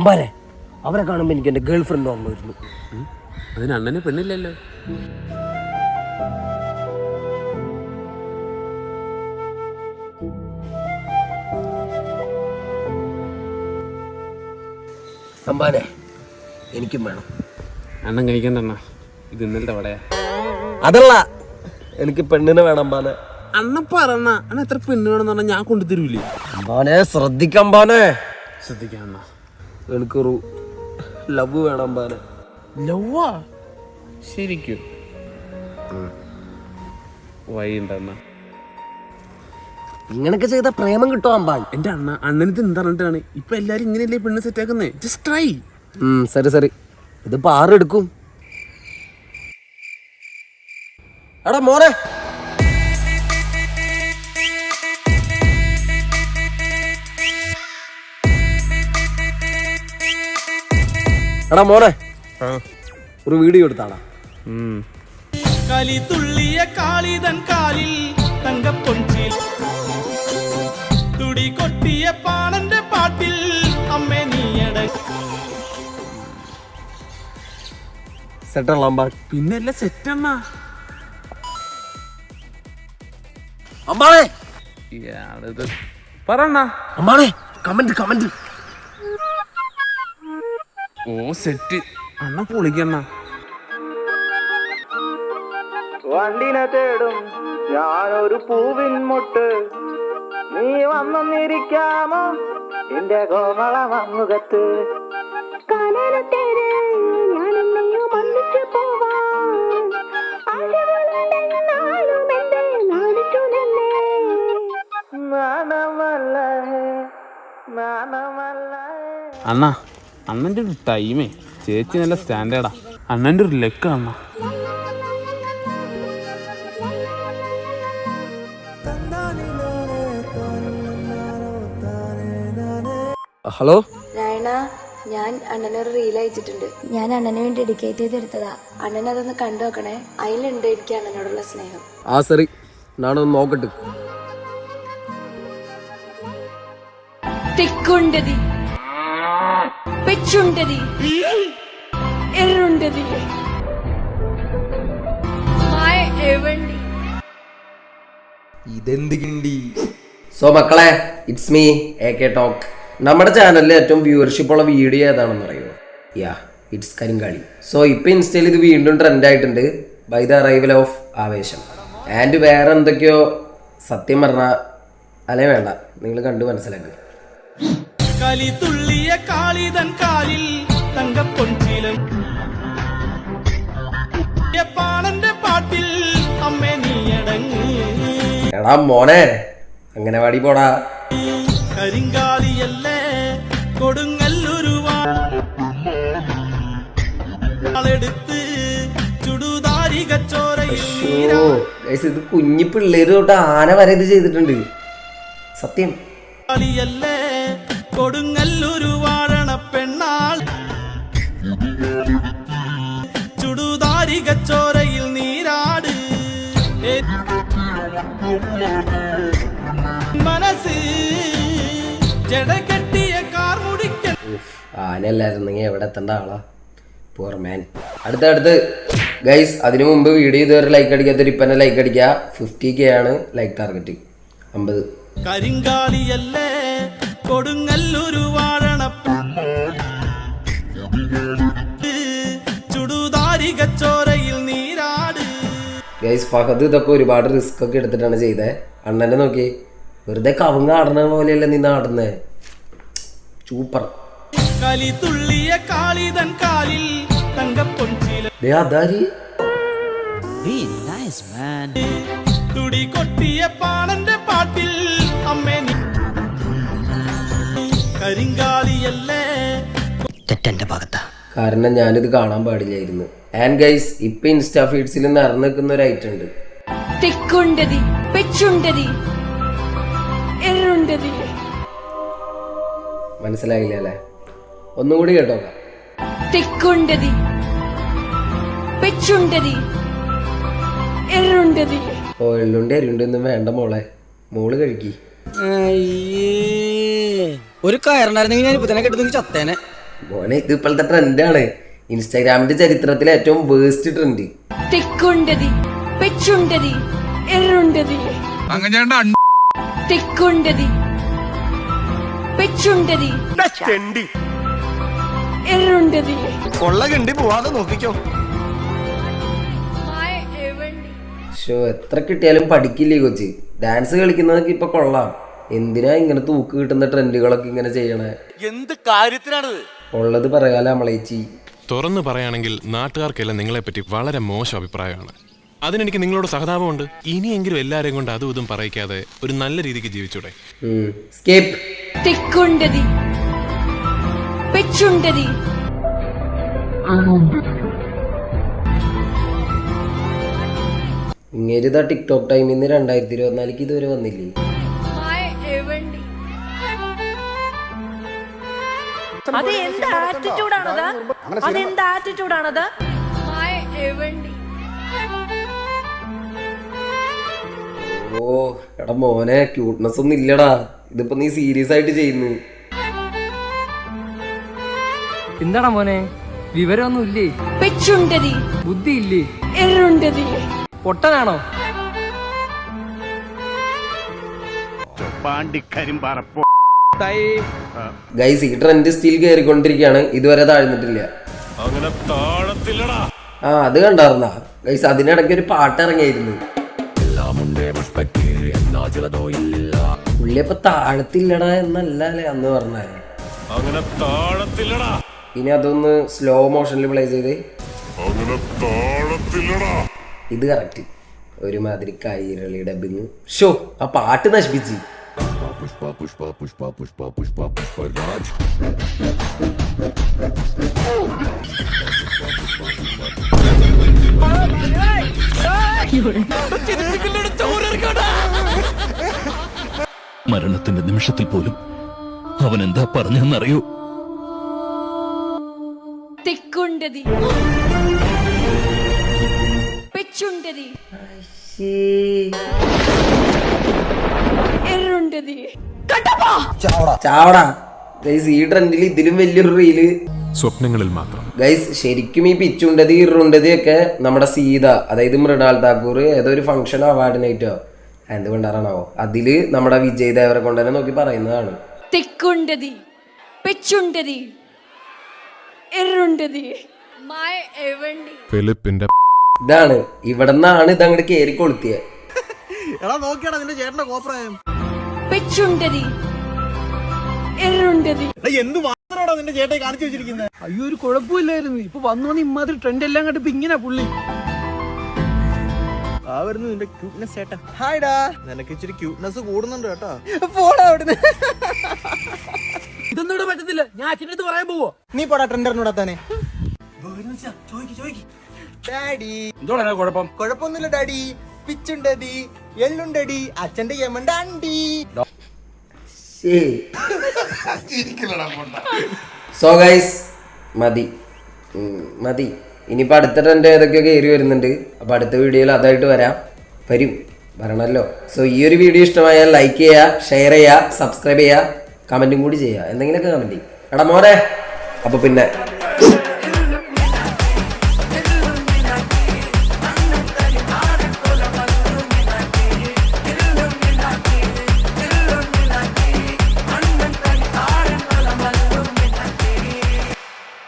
അമ്പാനെ അവരെ കാണുമ്പോൾ എനിക്ക് എന്റെ ഗേൾഫ്രണ്ട് ഓർമ്മ വരുന്നു. അതിന് അണ്ണന് പെണ്ണില്ലല്ലോ. അമ്പാനെ എനിക്കും വേണം. അണ്ണൻ കഴിക്കണ്ട ഇത് ഇന്നലത്തെ വടയാ. അതല്ല എനിക്ക് പെണ്ണിനെ വേണം അമ്പാനെ. അണ്ണ പറഞ്ഞ അണ്ണ. എത്ര പെണ്ണ് വേണമെന്ന് പറഞ്ഞാൽ ഞാൻ കൊണ്ടുതരൂലേ? അമ്പാനെ ശ്രദ്ധിക്കമ്പാനെ ശ്രദ്ധിക്കാം അണ്ണ. എനിക്കൊരു ലവ് വേണം അമ്പാനെ ലവ്വാ? ശരിക്കും? വൈകിണ്ട അണ്ണ ഇങ്ങനൊക്കെ ചെയ്ത പ്രേമം കിട്ടോ അമ്പാൻ എന്റെ അണ്ണ അണ്ണനിത് എന്താ പറഞ്ഞിട്ടാണ് ഇപ്പൊ എല്ലാരും ഇങ്ങനെയല്ലേ പെണ്ണ് സെറ്റ് ആക്കുന്നേ? ജസ്റ്റ് ട്രൈ സരി സരി. ഇതിപ്പോ എടുക്കും. എടാ മോനെ എടാ മോനെ ഒരു വീഡിയോ എടുത്താടാ. കളി തുള്ളിയ കാളിതൻ കാലിൽ തങ്കപ്പൊഞ്ചിൽ. തുടി കൊട്ടിയ പാണന്റെ പാട്ടിൽ അമ്മേ നീയട. സെറ്റല്ല അമ്പാൻ പിന്നെ അല്ല സെറ്റ് അണ്ണ അമ്പാണേ ഇയാളിത് കമന്റ് കമന്റ് ഓ സെറ്റ്. അണ്ണ. പൊളിക്കണ്ണ വണ്ടിനെ തേടും ഞാനൊരു പൂവിൻ മുട്ട്. നീ വന്നിരിക്കാമോ എന്റെ കോമള മമ്മുഖത്ത് അണ്ണാ നാണമല്ല? അണ്ണ അണ്ണന്റെ ഒരു ടൈമേ ചേച്ചി നല്ല സ്റ്റാൻഡേർഡാ അണ്ണന്റെ ഒരു ലെക്ക് അണ്ണ. ഹലോ? രായണ ഞാൻ അണ്ണനൊരു റീൽ അയച്ചിട്ടുണ്ട്. ഞാൻ അണ്ണന് വേണ്ടി ഡെഡിക്കേറ്റ് ചെയ്തെടുത്തതാ. അണ്ണൻ അതൊന്ന് കണ്ടു നോക്കണേ. അതിലുണ്ട് എനിക്ക് അണ്ണനോടുള്ള സ്നേഹം. ആ സറി ഞാനൊന്ന് നോക്കട്ടെ. തിക്കുണ്ടതി. പെച്ചുണ്ടതി എറുണ്ടതി ഇതെന്ത് കിണ്ടി? സോ മക്കളെ it's me A K talk നമ്മുടെ ചാനലിൽ ഏറ്റവും വ്യൂവർഷിപ്പ് ഉള്ള വീഡിയോ ഏതാണെന്ന് അറിയോ? Yeah it's Karinkali. സോ ഇപ്പൊ ഇൻസ്റ്റയിൽ ഇത് വീണ്ടും ട്രെൻഡ് ആയിട്ടുണ്ട്. By the arrival of Aavesham. And വേറെ എന്തൊക്കെയോ സത്യം പറഞ്ഞാൽ അല്ലേ വേണ്ട? നിങ്ങൾ കണ്ടു മനസ്സിലാക്കി. കളി തുള്ളിയ കാളിതൻ കാലിൽ തങ്കപ്പൊഞ്ചിലൻ പാണന്റെ പാട്ടിൽ അമ്മേ നീയടങ്ങ്. എടാ മോനെ വാടി പോടാ. കരിങ്കാലിയല്ലേ കൊടുങ്ങല്ലൊരുവാളെടുത്ത് ചുടുതാരി കച്ചോരയിൽ ഓ guys, ഇത് കുഞ്ഞി പിള്ളേര് തൊട്ട് ആന വരെ ഇത് ചെയ്തിട്ടുണ്ട്. സത്യം. നീരാളിയല്ലേ കൊടുങ്ങല്ലൊരു വാഴണ പെണ്ണാൾ. ചുടുതാരി കച്ചോരയിൽ നീരാട്. മനസ്സ് ജടകെട്ടിയ കാർ മുടിക്ക ആനല്ലായിരുന്നെങ്കിൽ എവിടെ എത്തേണ്ട ആളാ? പുവർ മാൻ അടുത്ത അടുത്ത്. ഗൈസ് അതിനു മുമ്പ് വീഡിയോ ഇതുവരെ ലൈക്ക് അടിക്കാത്തൊരു ഇപ്പം തന്നെ ലൈക്ക് അടിക്കുക. ഫിഫ്റ്റി കെ ആണ് ലൈക്ക് ടാർഗറ്റ് അമ്പത്. കരിങ്കാലിയല്ലേ? കൊടുങ്ങല്ലൊരു വാഴണ ചുടുതാരി കച്ചോരയിൽ നീരാട്. ഗൈസ് ഫഹദ് ഇതൊക്കെ ഒരുപാട് റിസ്ക് ഒക്കെ എടുത്തിട്ടാണ് ചെയ്തത് അണ്ണനെ നോക്കി. വെറുതെ കവുങ്ങ ആടുന്ന പോലെയല്ല നീ ആടുന്നേ സൂപ്പർ കളി തുള്ളിയ കാളിതൻ കാലിൽ തങ്കപ്പൊഞ്ചില അതാരി? തുടി കൊട്ടിയ പാണന്റെ കാരണം ഞാനിത് കാണാൻ പാടില്ലായിരുന്നു ആൻഡ് ഗൈസ് ഇപ്പൊ ഇൻസ്റ്റാ ഫീഡ്സിൽ നിറഞ്ഞു നിൽക്കുന്ന ഒരു ഐറ്റം ഉണ്ട്. തിക്കുണ്ടതി പെച്ചുണ്ടതി എറുണ്ടതി മനസ്സിലായില്ല അല്ലേ? ഒന്നുകൂടി കേട്ടോ. തിക്കുണ്ടതി പെച്ചുണ്ടതി എറുണ്ടതി ഓ എള്ളുണ്ടി അരിയുണ്ടി ഒന്നും വേണ്ട മോളെ. മോൾ കഴിക്കി ഒരു കയറുണ്ടായിരുന്നെങ്കിൽ ഞാൻ ഇപ്പൊ തന്നെ കെട്ടുന്നെങ്കിൽ ചത്തേനെ. മോനെ ഇത് ഇപ്പോഴത്തെ ട്രെൻഡാണ് ഇൻസ്റ്റാഗ്രാമിന്റെ ചരിത്രത്തിലെ ഏറ്റവും വേസ്റ്റ് ട്രെൻഡ് കൊള്ള കണ്ടി നോക്കിക്കോ. ഷോ എത്ര കിട്ടിയാലും പഠിക്കില്ലേ കൊച്ചി? ഡാൻസ് കളിക്കുന്നതൊക്കെ ഇപ്പൊ കൊള്ളാം. എന്തിനാ ഇങ്ങനെ തൂക്ക് കിട്ടുന്ന ട്രെൻഡുകളൊക്കെ ഇങ്ങനെ ചെയ്യണേ? എന്ത് കാര്യത്തിനാണത്? ഉള്ളത് പറയാല നമ്മളേച്ചി തുറന്നു പറയുകയാണെങ്കിൽ നാട്ടുകാർക്കെല്ലാം നിങ്ങളെപ്പറ്റി വളരെ മോശം അഭിപ്രായമാണ്. അതിനെനിക്ക് നിങ്ങളോട് സഹതാപമുണ്ട്. ഇനിയെങ്കിലും എല്ലാരെയും കൊണ്ട് അതും ഇതും പറയിക്കാതെ ഒരു നല്ല രീതിക്ക് ജീവിച്ചൂടെ. ഇങ്ങനെ ടിക്ടോക്ക് ടൈമിൽ നിന്ന് രണ്ടായിരത്തി ഇരുപത്തിനാലിക്ക് ഇതുവരെ വന്നില്ലേ? ആറ്റിറ്റ്യൂഡാണത് അത് ഓ എടാ മോനെ ക്യൂട്ട്നെസ് ഒന്നും ഇല്ലടാ. ഇതിപ്പോ നീ സീരിയസ് ആയിട്ട് ചെയ്യുന്നു. എന്താടാ മോനെ? വിവരമൊന്നും ഇല്ലേ? ബുദ്ധി ഇല്ലേ പൊട്ടനാണോ? പാണ്ടി പറപ്പോ ഗൈസ് ഈ ട്രെൻഡ് സ്റ്റിൽ കയറിക്കൊണ്ടിരിക്കുകയാണ് ഇതുവരെ താഴ്ന്നിട്ടില്ല. അങ്ങനെ താഴത്തില്ലടാ. ആ അത് കണ്ടാർന്ന. ഗൈസ് അതിനിടയ്ക്ക് ഒരു പാട്ട് ഇറങ്ങിയായിരുന്നു പുള്ളിയപ്പ താഴത്തില്ലടാ എന്നല്ല അല്ലേ അന്ന് പറഞ്ഞേ. അങ്ങനെ താഴത്തില്ലടാ. ഇനി അതൊന്ന് സ്ലോ മോഷനിൽ പ്ലേ ചെയ്ത്. അങ്ങനെ താഴത്തില്ലടാ. ഇത് കറക്റ്റ് ഒരുമാതിരി കൈരളി ഡബിങ് ഷോ ആ പാട്ട് നശിപ്പിച്ച്. papos, papos, papos, papos, papos, papos, Pushparaj മരണത്തിന്റെ നിമിഷത്തിൽ പോലും അവൻ എന്താ പറഞ്ഞെന്നറിയൂ തെക്കുണ്ടതി. ചാവടാ. ഈ ട്രെൻഡിൽ ഇതിലും വലിയൊരു സ്വപ്നങ്ങളിൽ മാത്രം. ഗൈസ് ശരിക്കും ഈ പിച്ചുണ്ടതി ഇറുണ്ടതി ഒക്കെ നമ്മുടെ സീത അതായത് മൃണാൾ താക്കൂർ ഏതോ ഒരു ഫംഗ്ഷൻ അവാർഡ് നൈറ്റോ എന്തുകൊണ്ടാറാണോ അതിൽ നമ്മുടെ വിജയ് ദേവരെ കൊണ്ട് തന്നെ നോക്കി പറയുന്നതാണ്. ഫിലിപ്പിന്റെ ഇതാണ്. ഇവിടെ നിന്നാണ് ഇതങ്ങോട്ട് കയറി കൊളുത്തിയത് എടാ നോക്കിയാടാ നിന്റെ ചേട്ടന്റെ കോപ്രായം പെച്ചുണ്ടരി എറുണ്ടരി എന്ത് മാത്രമാണോ നിന്റെ ചേട്ടയെ കാണിച്ചു വെച്ചിരിക്കുന്നത് അയ്യോ ഒരു കുഴപ്പമില്ലായിരുന്നു. ഇപ്പൊ വന്നു വന്ന് ഇമ്മാതിരി ട്രെൻഡ് എല്ലാം കണ്ട് ഇങ്ങനെ പുള്ളി. ആ വരുന്നു നിന്റെ ക്യൂട്ട്നെസ് ചേട്ടാ. ഹായ്ഡാ നിനക്ക് ഇച്ചിരി ക്യൂട്ട്നെസ് കൂടുന്നുണ്ട് കേട്ടോ. പോടാ അവിടുന്ന്. ഇതൊന്നും ഇവിടെ ഞാൻ അച്ഛന്റെ പറയാൻ പോവോ? നീ പോടാ ട്രെൻഡറിനോട് തന്നെ ഡാഡി എന്തോടാ കുഴപ്പം? കുഴപ്പമൊന്നുമില്ല ഡാഡി പിച്ചുണ്ടടി എള്ളുണ്ടടി അച്ഛന്റെ യമണ്ട അണ്ടി സോ ഗൈസ് മതി. മതി. ഇനിയിപ്പോൾ അടുത്ത ട്രെൻഡ് ഏതൊക്കെയോ കയറി വരുന്നുണ്ട്. അപ്പോൾ അടുത്ത വീഡിയോയിൽ അതായിട്ട് വരാം. വരും. വരണമല്ലോ സോ ഈ ഒരു വീഡിയോ ഇഷ്ടമായാൽ ലൈക്ക് ചെയ്യുക ഷെയർ ചെയ്യുക സബ്സ്ക്രൈബ് ചെയ്യുക കമന്റും കൂടി ചെയ്യുക എന്തെങ്കിലുമൊക്കെ കമന്റ് എടാ മോനെ. അപ്പോൾ പിന്നെ.